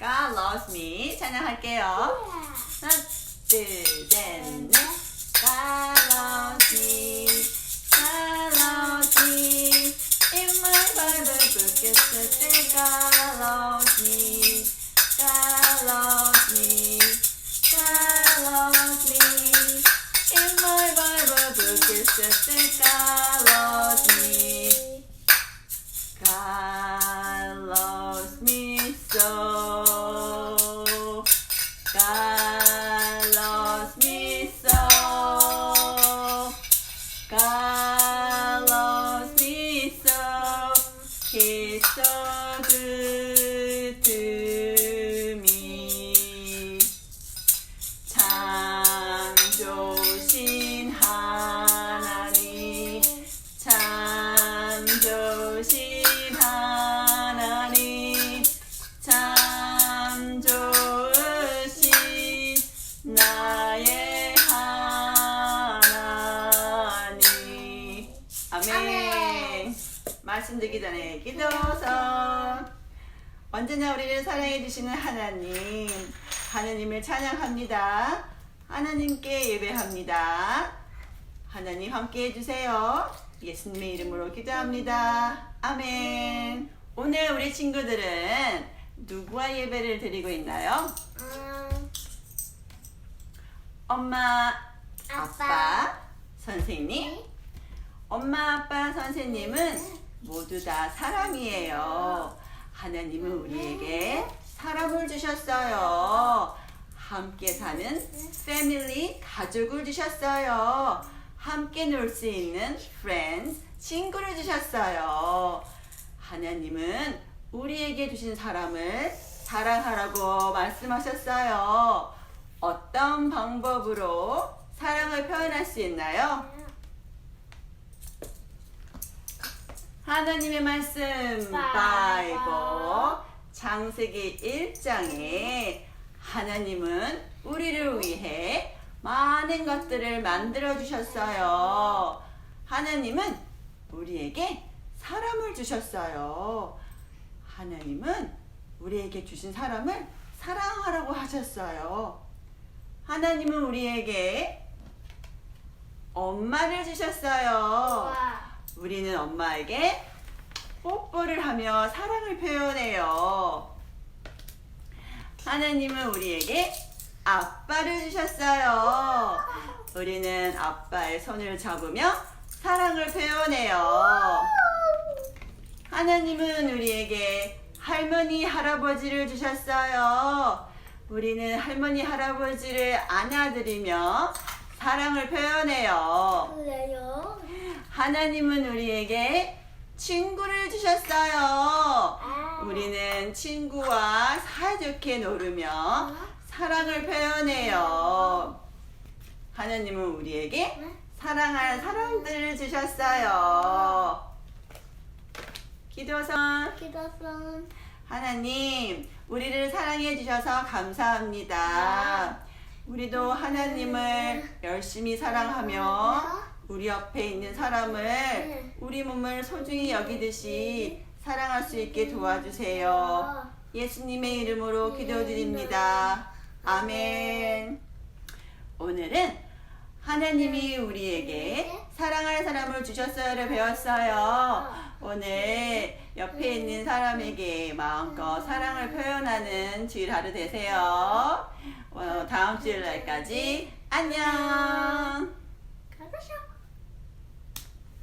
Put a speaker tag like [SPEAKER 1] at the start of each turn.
[SPEAKER 1] God loves me 찬양할게요. 하나, 둘, 셋, 넷. God loves me. God loves me. In my Bible book it says that God loves me. God loves me. God loves me. In my Bible book it says that God loves me. 啊 아멘
[SPEAKER 2] 아멘.
[SPEAKER 1] 말씀 드리기 전에 기도서 언제나 우리를 사랑해 주시는 하나님 하나님을 찬양합니다 하나님께 예배합니다 하나님 함께 해주세요. 예수님의 이름으로 기도합니다. 아멘. 오늘 우리 친구들은 누구와 예배를 드리고 있나요?
[SPEAKER 2] 음,
[SPEAKER 1] 엄마,
[SPEAKER 2] 아빠.
[SPEAKER 1] 선생님. 엄마, 아빠, 선생님은 모두 다 사람이에요. 하나님은 우리에게 사람을 주셨어요. 함께 사는 패밀리, 가족을 주셨어요. 함께 놀 수 있는 friends, 친구를 주셨어요. 하나님은 우리에게 주신 사람을 사랑하라고 말씀하셨어요. 어떤 방법으로 사랑을 표현할 수 있나요? 하나님의 말씀 바이블 창세기 1장에 하나님은 우리를 위해 많은 것들을 만들어 주셨어요. 하나님은 우리에게 사람을 주셨어요. 하나님은 우리에게 주신 사람을 사랑하라고 하셨어요. 하나님은 우리에게 엄마를 주셨어요.
[SPEAKER 2] 와.
[SPEAKER 1] 우리는 엄마에게 뽀뽀를 하며 사랑을 표현해요. 하나님은 우리에게 아빠를 주셨어요. 우리는 아빠의 손을 잡으며 사랑을 표현해요. 하나님은 우리에게 할머니, 할아버지를 주셨어요. 우리는 할머니, 할아버지를 안아드리며 사랑을 표현해요.
[SPEAKER 2] 그래요?
[SPEAKER 1] 하나님은 우리에게 친구를 주셨어요.
[SPEAKER 2] 아.
[SPEAKER 1] 우리는 친구와 사이좋게 놀으며 사랑을 표현해요. 하나님은 우리에게 사랑할 사람들을 주셨어요. 기도선
[SPEAKER 2] 기도선
[SPEAKER 1] 하나님, 우리를 사랑해 주셔서 감사합니다. 우리도 하나님을 열심히 사랑하며 우리 옆에 있는 사람을 우리 몸을 소중히 여기듯이 사랑할 수 있게 도와주세요. 예수님의 이름으로 기도드립니다. 아멘. 오늘은 하나님이 우리에게 사랑할 사람을 주셨어요를 배웠어요. 오늘 옆에 있는 사람에게 마음껏 사랑을 표현하는 주일 하루 되세요. 어, 다음 주일 날까지 안녕.